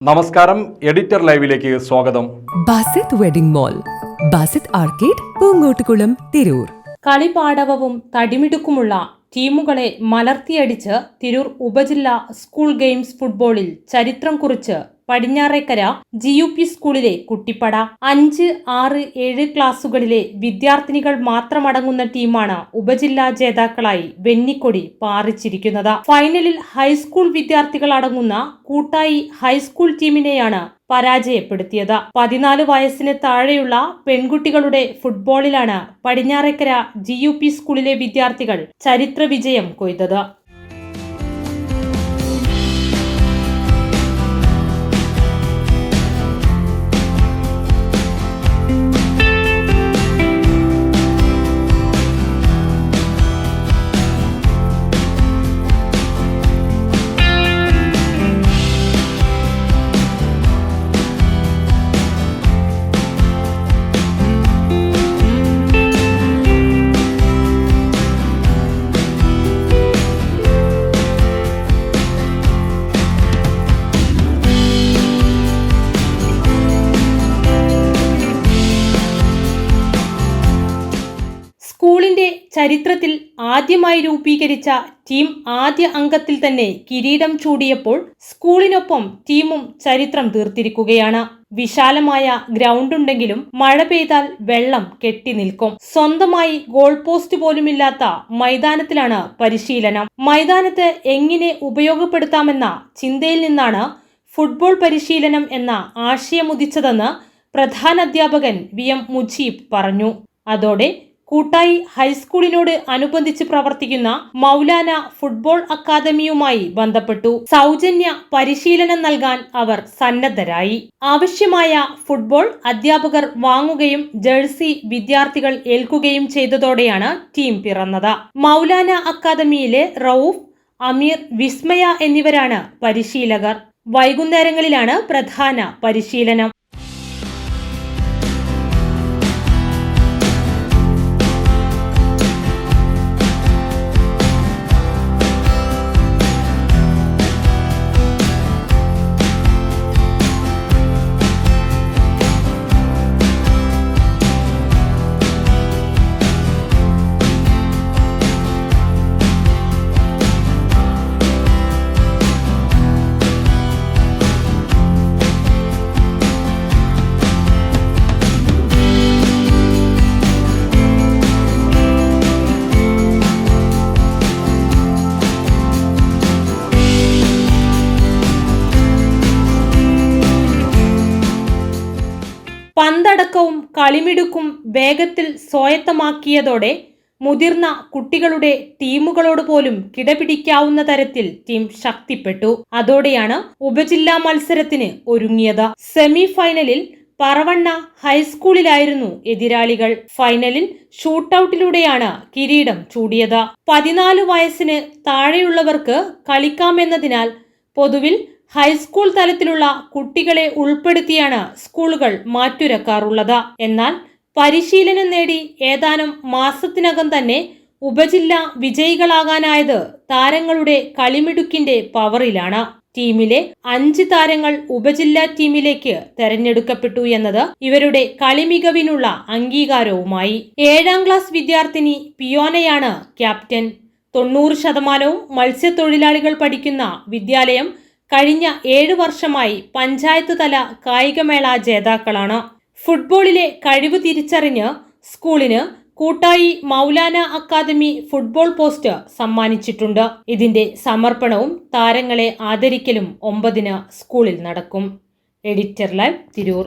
നമസ്കാരം എഡിറ്റർ ലൈവിലേക്ക് സ്വാഗതം. Basith wedding mall Basith arcade Poongottukulam Tirur. കളിപാടവവും തടിമിടുക്കുമുള്ള ടീമുകളെ മലർത്തിയടിച്ച് തിരൂർ ഉപജില്ല സ്കൂൾ ഗെയിംസ് ഫുട്ബോളിൽ ചരിത്രം കുറിച്ച് പടിഞ്ഞാറേക്കര ജി യു പി സ്കൂളിലെ കുട്ടിപ്പട. അഞ്ച് ആറ് ഏഴ് ക്ലാസുകളിലെ വിദ്യാർത്ഥിനികൾ മാത്രമടങ്ങുന്ന ടീമാണ് ഉപജില്ലാ ജേതാക്കളായി വെന്നിക്കൊടി പാറിച്ചിരിക്കുന്നത്. ഫൈനലിൽ ഹൈസ്കൂൾ വിദ്യാർത്ഥികൾ അടങ്ങുന്ന കൂട്ടായി ഹൈസ്കൂൾ ടീമിനെയാണ് പരാജയപ്പെടുത്തിയത്. പതിനാല് വയസ്സിന് താഴെയുള്ള പെൺകുട്ടികളുടെ ഫുട്ബോളിലാണ് പടിഞ്ഞാറേക്കര ജി സ്കൂളിലെ വിദ്യാർത്ഥികൾ ചരിത്ര വിജയം കൊയ്തത്. സ്കൂളിന്റെ ചരിത്രത്തിൽ ആദ്യമായി രൂപീകരിച്ച ടീം ആദ്യ അംഗത്തിൽ തന്നെ കിരീടം ചൂടിയപ്പോൾ സ്കൂളിനൊപ്പം ടീമും ചരിത്രം തീർത്തിരിക്കുകയാണ്. വിശാലമായ ഗ്രൗണ്ട് ഉണ്ടെങ്കിലും മഴ പെയ്താൽ വെള്ളം കെട്ടി നിൽക്കും. സ്വന്തമായി ഗോൾ പോസ്റ്റ് പോലുമില്ലാത്ത മൈതാനത്തിലാണ് പരിശീലനം. മൈതാനത്ത് എങ്ങനെ ഉപയോഗപ്പെടുത്താമെന്ന ചിന്തയിൽ നിന്നാണ് ഫുട്ബോൾ പരിശീലനം എന്ന ആശയമുദിച്ചതെന്ന് പ്രധാന അധ്യാപകൻ വി എം മുജീബ് പറഞ്ഞു. അതോടെ കൂട്ടായി ഹൈസ്കൂളിനോട് അനുബന്ധിച്ച് പ്രവർത്തിക്കുന്ന മൗലാന ഫുട്ബോൾ അക്കാദമിയുമായി ബന്ധപ്പെട്ടു. സൗജന്യ പരിശീലനം നൽകാൻ അവർ സന്നദ്ധരായി. ആവശ്യമായ ഫുട്ബോൾ അധ്യാപകർ വാങ്ങുകയും ജേഴ്സി വിദ്യാർത്ഥികൾ ഏൽക്കുകയും ചെയ്തതോടെയാണ് ടീം പിറന്നത്. മൗലാന അക്കാദമിയിലെ റൌഫ് അമീർ വിസ്മയ എന്നിവരാണ് പരിശീലകർ. വൈകുന്നേരങ്ങളിലാണ് പ്രധാന പരിശീലനം. പന്തടക്കവും കളിമിടുക്കും വേഗത്തിൽ സ്വായത്തമാക്കിയതോടെ മുതിർന്ന കുട്ടികളുടെ ടീമുകളോട് പോലും കിടപിടിക്കാവുന്ന തരത്തിൽ ടീം ശക്തിപ്പെട്ടു. അതോടെയാണ് ഉപജില്ലാ മത്സരത്തിന് ഒരുങ്ങിയത്. സെമി ഫൈനലിൽ പറവണ്ണ ഹൈസ്കൂളിലായിരുന്നു എതിരാളികൾ. ഫൈനലിൽ ഷൂട്ടൌട്ടിലൂടെയാണ് കിരീടം ചൂടിയത്. പതിനാല് വയസ്സിന് താഴെയുള്ളവർക്ക് കളിക്കാമെന്നതിനാൽ പൊതുവിൽ ഹൈസ്കൂൾ തലത്തിലുള്ള കുട്ടികളെ ഉൾപ്പെടുത്തിയാണ് സ്കൂളുകൾ മാറ്റുരക്കാറുള്ളത്. എന്നാൽ പരിശീലനം നേടി ഏതാനും മാസത്തിനകം തന്നെ ഉപജില്ല വിജയികളാകാനായത് താരങ്ങളുടെ കളിമിടുക്കിന്റെ പവറിലാണ്. ടീമിലെ അഞ്ച് താരങ്ങൾ ഉപജില്ലാ ടീമിലേക്ക് തെരഞ്ഞെടുക്കപ്പെട്ടു എന്നത് ഇവരുടെ കളിമികവിനുള്ള അംഗീകാരവുമായി. ഏഴാം ക്ലാസ് വിദ്യാർത്ഥിനി പിയോനയാണ് ക്യാപ്റ്റൻ. തൊണ്ണൂറ് ശതമാനവും മത്സ്യത്തൊഴിലാളികൾ പഠിക്കുന്ന വിദ്യാലയം കഴിഞ്ഞ ഏഴു വർഷമായി പഞ്ചായത്ത് തല കായികമേള ജേതാക്കളാണ്. ഫുട്ബോളിലെ കഴിവ് തിരിച്ചറിഞ്ഞ് സ്കൂളിന് കൂട്ടായി മൗലാന അക്കാദമി ഫുട്ബോൾ പോസ്റ്റ് സമ്മാനിച്ചിട്ടുണ്ട്. ഇതിന്റെ സമർപ്പണവും താരങ്ങളെ ആദരിക്കലും ഒമ്പതിന് സ്കൂളിൽ നടക്കും. Editor live Tirur.